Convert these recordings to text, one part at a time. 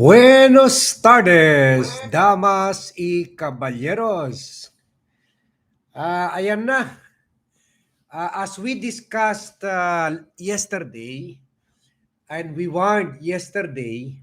Buenos tardes, damas y caballeros. Ah, ayan na. Ah, as we discussed uh, yesterday, and we warned yesterday,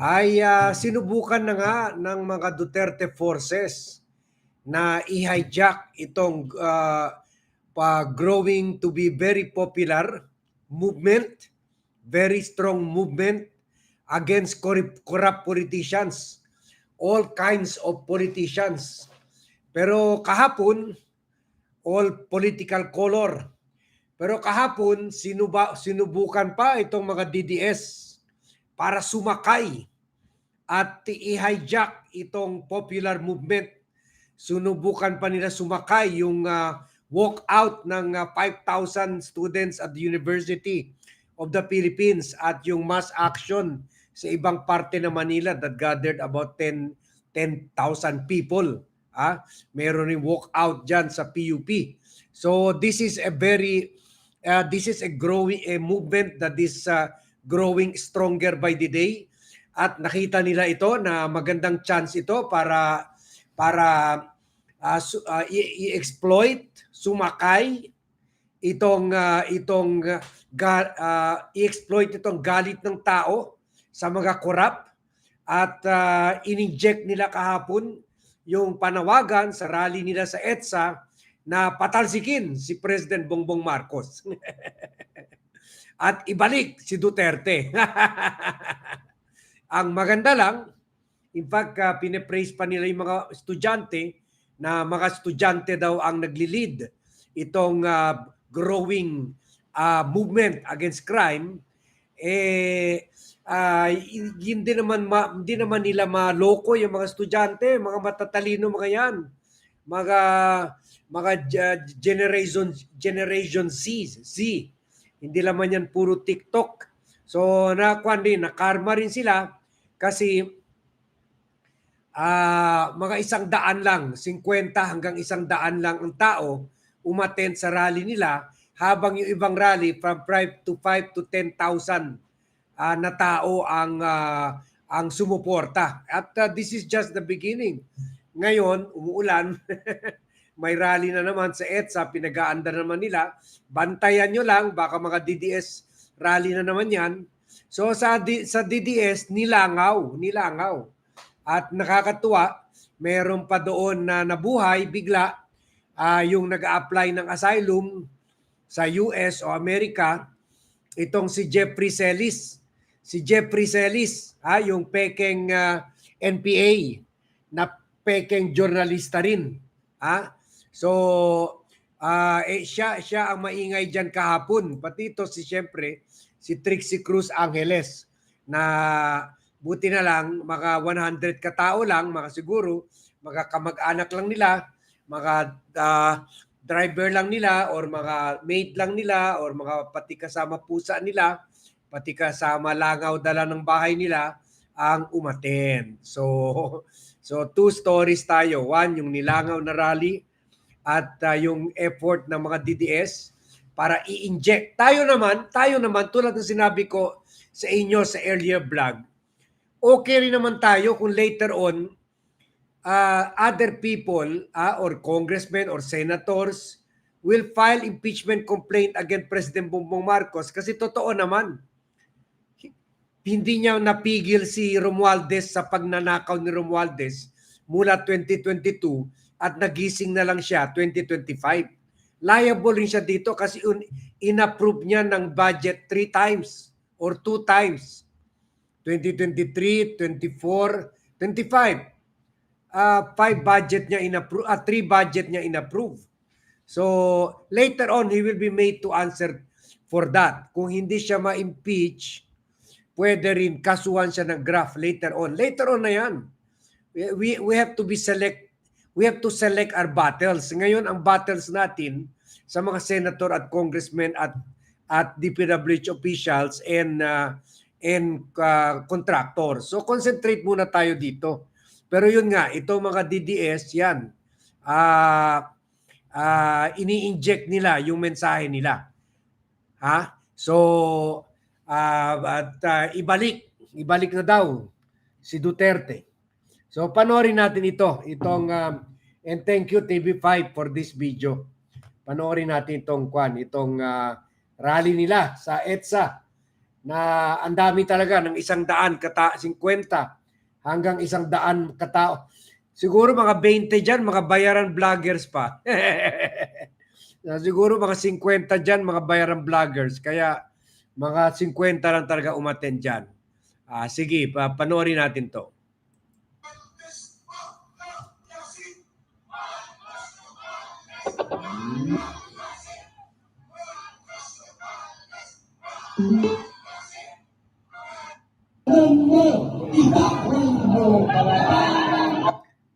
ay ah, sinubukan na nga ng mga Duterte forces na i-hijack itong ah, pa growing to be very popular movement, very strong movement against corrupt, politicians, all kinds of politicians. Pero kahapon, all political color. Pero kahapon, sinuba, sinubukan pa itong mga DDS para sumakay at i-hijack itong popular movement. Sinubukan pa nila sumakay yung uh, walk out ng uh, 5,000 students at the University of the Philippines at yung mass action sa ibang parte ng Manila that gathered about 10 10,000 people. Ah, meron ring walk out diyan sa PUP. So this is a very uh, this is a growing a movement that is uh, growing stronger by the day at nakita nila ito na magandang chance ito para para uh, su- uh, i-exploit, sumakay itong uh, itong uh, ga- uh, i-exploit itong galit ng tao sa mga korap at uh, in-inject nila kahapon yung panawagan sa rally nila sa EDSA na patalsikin si President Bongbong Marcos. at ibalik si Duterte. Ang maganda lang, in fact, uh, pinipraise pa nila yung mga estudyante na mga estudyante daw ang nagli-lead itong uh, growing uh, movement against crime eh uh, hindi naman ma, hindi naman nila maloko yung mga estudyante, mga matatalino mga 'yan. Mga mga uh, generation generation Z, Z. Hindi naman yan puro TikTok. So nakuan din, nakarma rin sila kasi uh, mga isang daan lang, 50 hanggang isang daan lang ang tao umattend sa rally nila habang yung ibang rally from 5 to 5 to 10,000 uh, na tao ang uh, ang sumuporta. At uh, this is just the beginning. Ngayon, umuulan, may rally na naman sa EDSA, pinag-aanda naman nila. Bantayan nyo lang, baka mga DDS rally na naman yan. So sa, D- sa DDS, nilangaw, nilangaw. At nakakatuwa, meron pa doon na nabuhay bigla uh, yung nag-apply ng asylum sa US o Amerika, itong si Jeffrey Celis. Si Jeffrey Celis, ha, yung pekeng uh, NPA na pekeng journalista rin. Ha? So, uh, eh, siya, siya ang maingay dyan kahapon. Pati ito si siyempre, si Trixie Cruz Angeles na buti na lang, mga 100 katao lang, mga siguro, mga kamag-anak lang nila, mga uh, driver lang nila or mga maid lang nila or mga pati kasama pusa nila, pati kasama langaw dala ng bahay nila ang umaten. So so two stories tayo. One yung nilangaw na rally at uh, yung effort ng mga DDS para i-inject. Tayo naman, tayo naman tulad ng sinabi ko sa inyo sa earlier vlog. Okay rin naman tayo kung later on uh, other people uh, or congressmen or senators will file impeachment complaint against President Bongbong Marcos kasi totoo naman hindi niya napigil si Romualdez sa pagnanakaw ni Romualdez mula 2022 at nagising na lang siya 2025. Liable rin siya dito kasi inapprove niya ng budget three times or two times. 2023, 24, 25 uh, five budget niya inapprove, uh, three budget niya inapprove. So later on, he will be made to answer for that. Kung hindi siya ma-impeach, pwede rin kasuhan siya ng graph later on. Later on na yan. We, we have to be select we have to select our battles. Ngayon, ang battles natin sa mga senator at congressmen at at DPWH officials and uh, and uh, contractors. So concentrate muna tayo dito. Pero yun nga, ito mga DDS, yan, uh, uh, ini-inject nila yung mensahe nila. Ha? So, uh, at uh, ibalik, ibalik na daw si Duterte. So panoorin natin ito, itong um, and thank you TV5 for this video. Panoorin natin itong kwan, itong ah, rally nila sa EDSA na ang dami talaga ng isang daan kata 50 hanggang isang daan katao. Siguro mga 20 dyan, mga bayaran vloggers pa. Siguro mga 50 dyan, mga bayaran vloggers. Kaya mga 50 lang talaga umaten dyan. Ah, sige, pa panoorin natin to.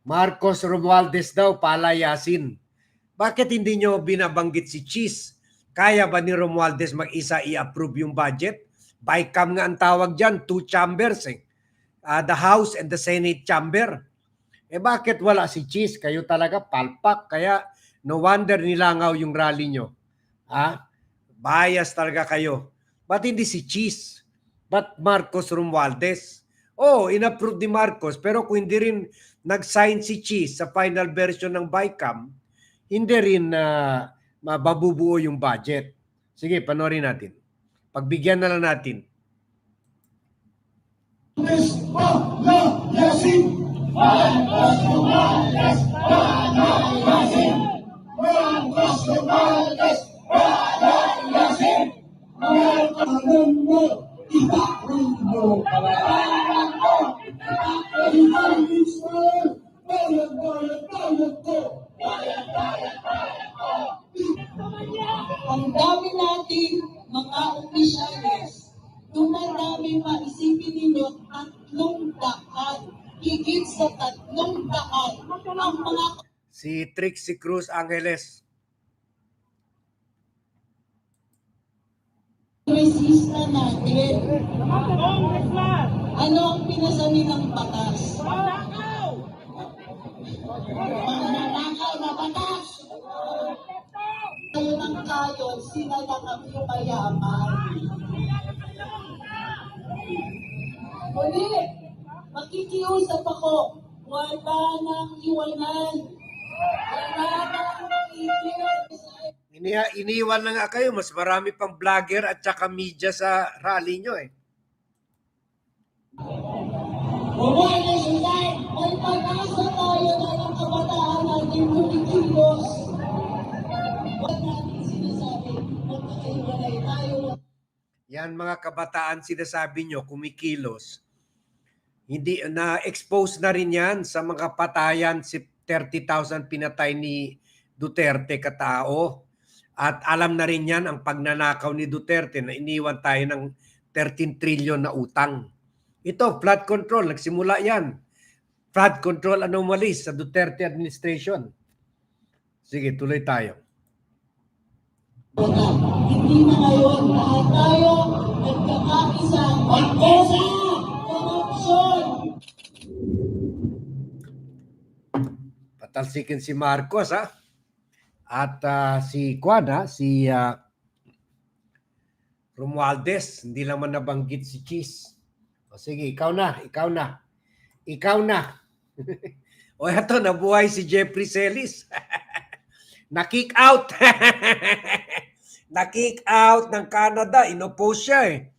Marcos Romualdez daw, palayasin. Bakit hindi nyo binabanggit si Cheese? Kaya ba ni Romualdez mag-isa i-approve yung budget? Bycam nga ang tawag dyan, two chambers eh. Ah, the House and the Senate chamber. Eh bakit wala si Cheese? Kayo talaga palpak. Kaya no wonder nilangaw yung rally nyo. Ha? Bias talaga kayo. Ba't hindi si Cheese? Ba't Marcos Romualdez? Oh, inapprove ni Marcos pero kung hindi rin nag-sign si Cheese sa final version ng BICAM, hindi rin na mababubuo yung budget. Sige, panoorin natin. Pagbigyan na lang natin. Ang Trixie Cruz Angeles. kongresista natin. Ano ang pinasa nilang batas? Magnanakaw na batas! Kayo ng kayo, sila lang ang yumayaman. Muli, makikiusap ako, wala nang iwanan. Ini iniwan na nga kayo, mas marami pang vlogger at saka media sa rally nyo eh. Buhay na sila! May pag-asa tayo na ng kabataan natin kumikilos. Huwag natin sinasabi, magkakaiwalay tayo Yan mga kabataan sinasabi nyo, kumikilos. Hindi na-expose na rin yan sa mga patayan si 30,000 pinatay ni Duterte katao. At alam na rin yan ang pagnanakaw ni Duterte na iniwan tayo ng 13 trillion na utang. Ito, flood control, nagsimula yan. Flood control anomalies sa Duterte administration. Sige, tuloy tayo. Hindi na ngayon lahat tayo nagkakaisa. Pagkesa! Patalsikin si Marcos ha. At ah, si Juan ha, si ah, Romualdez, hindi naman nabanggit si Cheese. O sige, ikaw na, ikaw na. Ikaw na. o eto, nabuhay si Jeffrey Celis. Na-kick out. Na-kick out ng Canada. Inopose siya eh.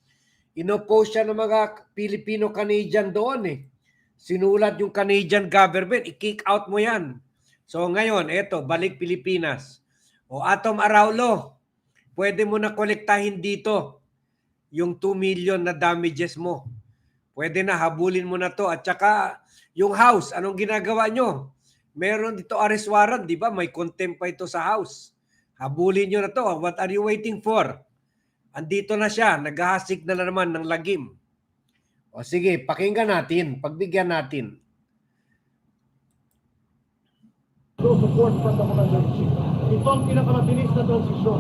Inopose siya ng mga Filipino-Canadian doon eh sinulat yung Canadian government, i-kick out mo yan. So ngayon, eto, balik Pilipinas. O Atom Araulo, pwede mo na kolektahin dito yung 2 million na damages mo. Pwede na, habulin mo na to. At saka, yung house, anong ginagawa nyo? Meron dito arrest di ba? May contempt pa ito sa house. Habulin nyo na to. What are you waiting for? Andito na siya, naghahasik na naman ng lagim. O sige, pakinggan natin, pagbigyan natin. No support from the commander-in-chief. Ito ang pinakamabilis na transisyon.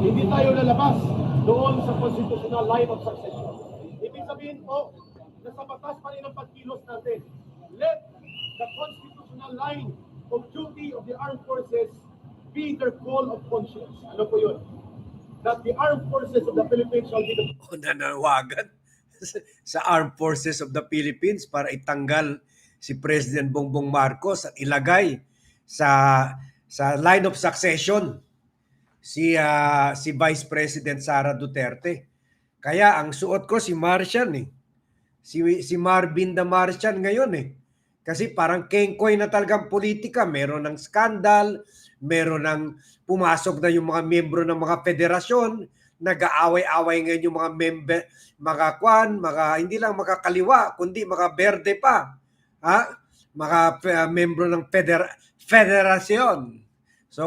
Hindi tayo lalabas doon sa constitutional line of succession. Ibig sabihin po, nasa batas pa rin ang pagkilos natin. Let the constitutional line of duty of the armed forces be their call of conscience. Ano po yun? That the armed forces of the Philippines shall be the O nananawagan. sa Armed Forces of the Philippines para itanggal si President Bongbong Marcos at ilagay sa sa line of succession si ah, si Vice President Sara Duterte. Kaya ang suot ko si Martian eh. Si si Marvin the Martian ngayon eh. Kasi parang kengkoy na talagang politika, meron ng skandal, meron ng pumasok na yung mga miyembro ng mga federasyon, nag-aaway-away ngayon yung mga member, mga kwan, mga hindi lang makakaliwa, kundi mga berde pa. Ha? Mga uh, membro ng feder federasyon. So,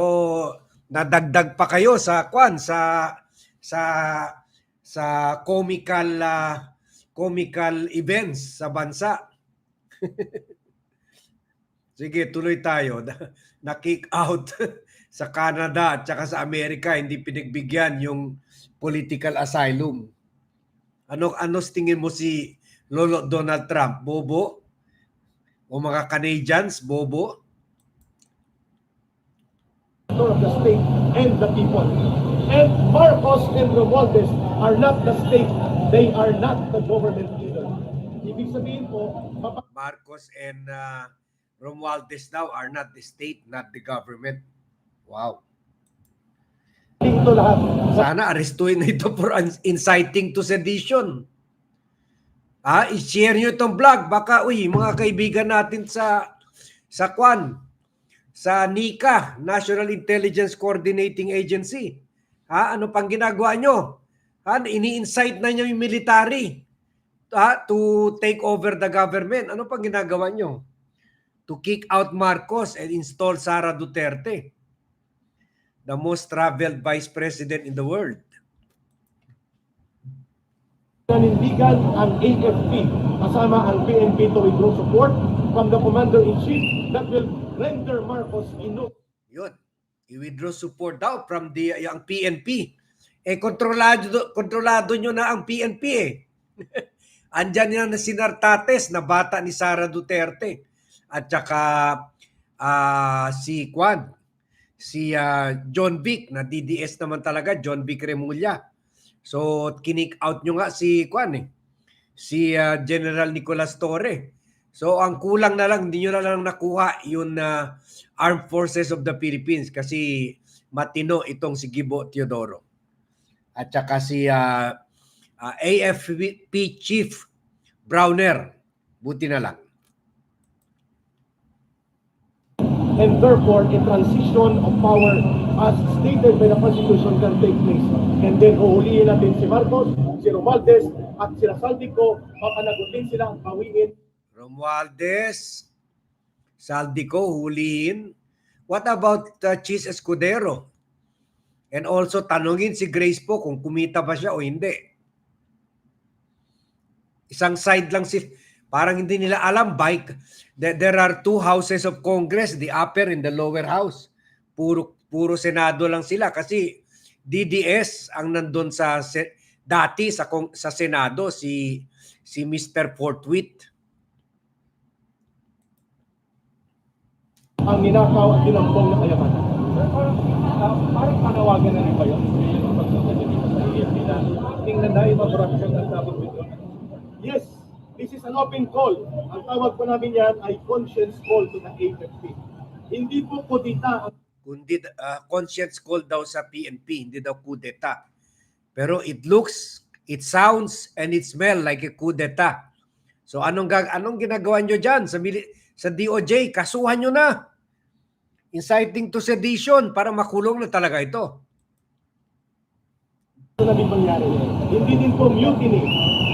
nadagdag pa kayo sa kwan sa sa sa comical ah, comical events sa bansa. Sige, tuloy tayo. Na-kick out sa Canada at saka sa Amerika, hindi pinagbigyan yung political asylum. Ano ano tingin mo si Lolo Donald Trump? Bobo? O mga Canadians, bobo? of the state and the people. And Marcos and Romualdez are not the state. They are not the government either. Ibig sabihin po, Marcos and uh, Romualdez now are not the state, not the government. Wow. ito lahat sa Sana arestuin na ito for inciting to sedition. Ah, i-share nyo itong vlog. Baka, uy, mga kaibigan natin sa sa Kwan, sa NICA, National Intelligence Coordinating Agency. Ha, ano pang ginagawa nyo? Ha, ini-incite na nyo yung military ha, to take over the government. Ano pang ginagawa nyo? To kick out Marcos and install Sara Duterte, the most traveled vice president in the world. nanindigan ang AFP kasama ang PNP to withdraw support from the Commander-in-Chief that will render Marcos ino Yun. I-withdraw support daw from the yung PNP. Eh kontrolado kontrolado nyo na ang PNP eh. Andyan yan na si Nartates na bata ni Sara Duterte at saka ah, si Kwan si ah, John Vic na DDS naman talaga John Vic Remulla. So kinik out nyo nga si Kwan eh. Si ah, General Nicolas Torre. So ang kulang na lang, hindi nyo na lang nakuha yung ah, Armed Forces of the Philippines kasi matino itong si Gibo Teodoro. At saka si ah, ah, AFP Chief Browner. Buti na lang. and therefore a transition of power as stated by the Constitution can take place. And then uhulihin natin si Marcos, si Romualdez, at si Saldico, papanagutin sila, bawiin Romualdez, Saldico, huliin. What about uh, Chis Escudero? And also tanungin si Grace po kung kumita ba siya o hindi. Isang side lang si parang hindi nila alam bike there, there are two houses of Congress, the upper and the lower house. Puro puro Senado lang sila kasi DDS ang nandun sa dati sa sa Senado si si Mr. Fortwit. Ang ninakaw at tinampong na kayamanan. Uh, parang panawagan na rin ba yun? Tingnan na yung mabrapsyon ng dapat dito. Yes, this is an open call. Ang tawag po namin yan ay conscience call to the AFP. Hindi po kudita ang kundi uh, conscience call daw sa PNP, hindi daw kudeta. Pero it looks, it sounds, and it smell like a kudeta. So anong anong ginagawa nyo diyan sa sa DOJ? Kasuhan nyo na. Inciting to sedition para makulong na talaga ito. na din mangyari. Hindi din po mutiny,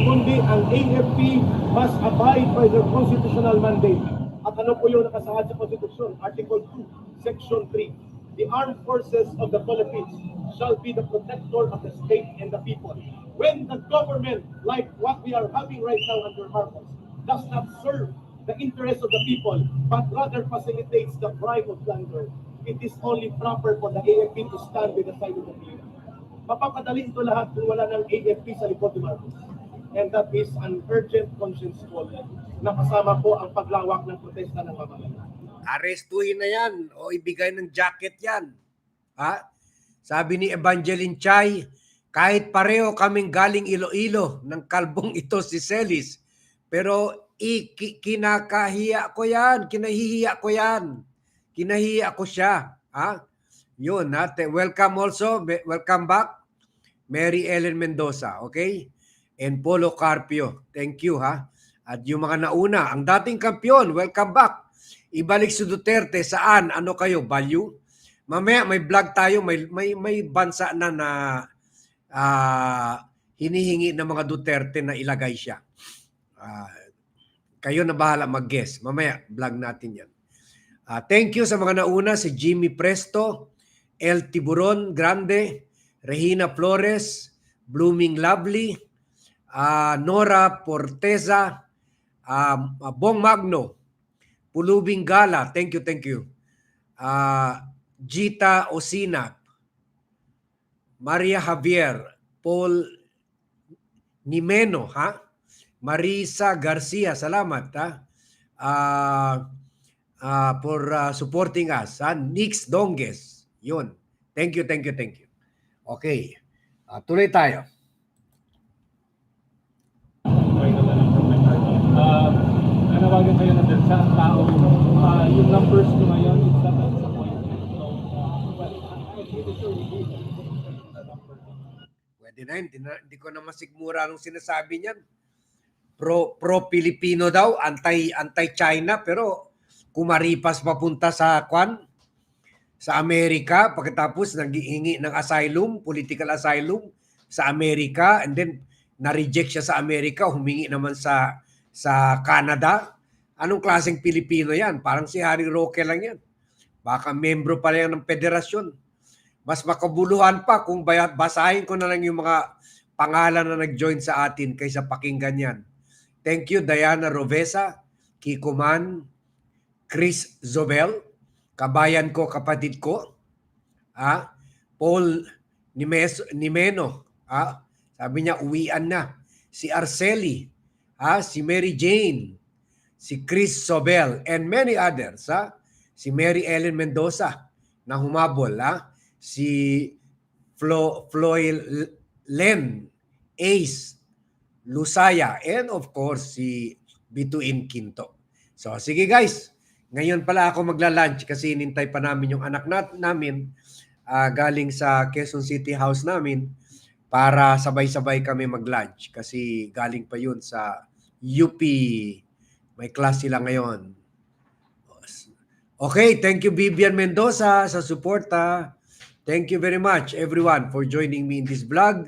kundi ang AFP must abide by their constitutional mandate. At ano po yung nakasaad sa Konstitusyon? Article 2, Section 3. The armed forces of the Philippines shall be the protector of the state and the people. When the government, like what we are having right now under Marcos, does not serve the interests of the people, but rather facilitates the crime of plunder, it is only proper for the AFP to stand with the side of the people mapapadali ito lahat kung wala ng AFP sa likod ni Marcos. And that is an urgent conscience call na kasama po ang paglawak ng protesta ng mamamayan. Arestuhin na yan o ibigay ng jacket yan. Ha? Sabi ni Evangeline Chay, Kahit pareho kaming galing Iloilo ng kalbong ito si Celis. Pero kinakahiya ko yan. Kinahihiya ko yan. Kinahiya ko siya. Ha? Yun, ha? Welcome also. Welcome back. Mary Ellen Mendoza. Okay? And Polo Carpio. Thank you, ha? At yung mga nauna, ang dating kampiyon, welcome back. Ibalik si Duterte saan? Ano kayo? Value? Mamaya may vlog tayo, may may may bansa na na ah, hinihingi ng mga Duterte na ilagay siya. Ah, kayo na bahala mag-guess. Mamaya vlog natin 'yan. Ah, thank you sa mga nauna si Jimmy Presto, El Tiburon Grande, Regina Flores, Blooming Lovely, ah, Nora Porteza, um, Bong Magno, Pulubing Gala, thank you, thank you. Ah, Gita Osina, Maria Javier, Paul Nimeno, ha? Marisa Garcia, salamat, ha? Ah, ah, for ah, supporting us, ha? Nix Donges, yun. Thank you, thank you, thank you. Okay, Ah, tuloy tayo. Uh, nanawagan kayo na sa tao. Uh, yung numbers ko ngayon is not a disappointment. So, uh, well, I'm pretty sure we number. Pwede na, hindi, na, hindi ko na masigmura nung sinasabi niyan. Pro pro Filipino daw, anti anti China pero kumaripas papunta sa kwan sa Amerika pagkatapos naghihingi ng asylum, political asylum sa Amerika and then na-reject siya sa Amerika, humingi naman sa sa Canada. Anong klaseng Pilipino 'yan? Parang si Harry Roque lang 'yan. Baka membro pa yan ng federasyon mas makabuluhan pa kung basahin ko na lang yung mga pangalan na nag-join sa atin kaysa pakinggan yan. Thank you Diana Rovesa, Kiko Man, Chris Zobel, kabayan ko, kapatid ko, ah, Paul Nimes, Nimeno, ah, sabi niya uwian na. Si Arceli, ah, si Mary Jane, si Chris Sobel, and many others. Ah, si Mary Ellen Mendoza na humabol. Ah, si Flo, Floy Len, Ace, Lusaya, and of course si Bituin Quinto. So sige guys, ngayon pala ako magla-lunch kasi inintay pa namin yung anak nat namin ah, galing sa Quezon City House namin para sabay-sabay kami mag-lunch kasi galing pa yun sa UP. May class sila ngayon. Okay, thank you Vivian Mendoza sa suporta. Thank you very much everyone for joining me in this vlog